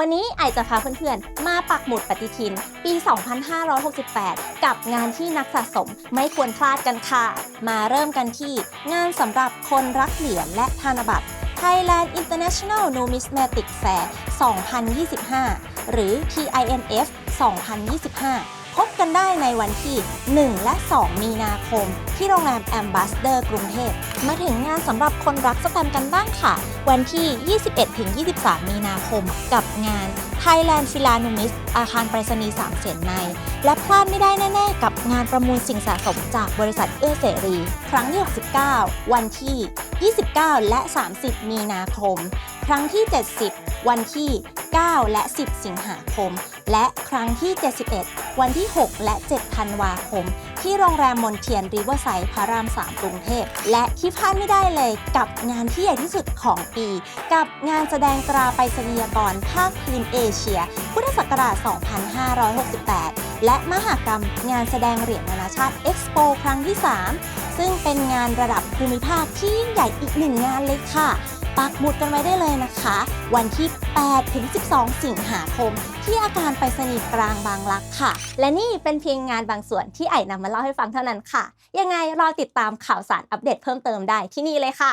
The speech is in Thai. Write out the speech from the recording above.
วันนี้ไอจะพาเพื่อนๆ มาปักหมุดปฏิทิน ปี 2568 กับงานที่นักสะสมไม่ควรพลาดกันค่ะ มาเริ่มกันที่งานสำหรับคนรักเหรียญและธนบัตร Thailand International Numismatic Fair 2025 หรือ TINF 2025 พบกันได้ในวันที่ 1 และ 2 มีนาคม ที่โรงแรมแอมบ s สเดอร์กรุงเทพ มาถึงงานสำหรับคนรักสแตมกันบ้างค่ะ วันที่ 21-23 มีนาคม กับงาน Thailand p h i l a n u m i s อาคารไปรษณีย์สามเสนใน และพลาดไม่ได้แน่ ๆ กับงานประมูลสิ่งสะสมจากบริษัทเอื้อเสรี ครั้งที่ 69 วันที่ 29 และ 30 มีนาคม ครั้งที่ 70 วันที่ 9 และ 10 สิงหาคม และครั้งที่ 71 วันที่ 6 และ 7 ธันวาคม ที่โรงแรมมนเทียนริเวอร์ไซด์พระราม 3 กรุงเทพ และที่พลาดไม่ได้เลยกับงานที่ใหญ่ที่สุดของปี กับงานแสดงตราไปรษณียกรภาคพื้นเอเชีย พุทธศักราช 2568 และมหากรรมงานแสดงเหรียญนานาชาติเอ็กซ์โปครั้งที่ 3 ซึ่งเป็นงานระดับภูมิภาคที่ยิ่งใหญ่อีกหนึ่งงานเลยค่ะ ปักหมุดกันไว้ได้เลยนะคะ วันที่ 8 ถึง 12 สิงหาคม ที่อาการไปรษณีย์กลางบางรักค่ะ และนี่เป็นเพียงงานบางส่วนที่ไอ่นำมาเล่าให้ฟังเท่านั้นค่ะ ยังไงรอติดตามข่าวสารอัปเดตเพิ่มเติมได้ที่นี่เลยค่ะ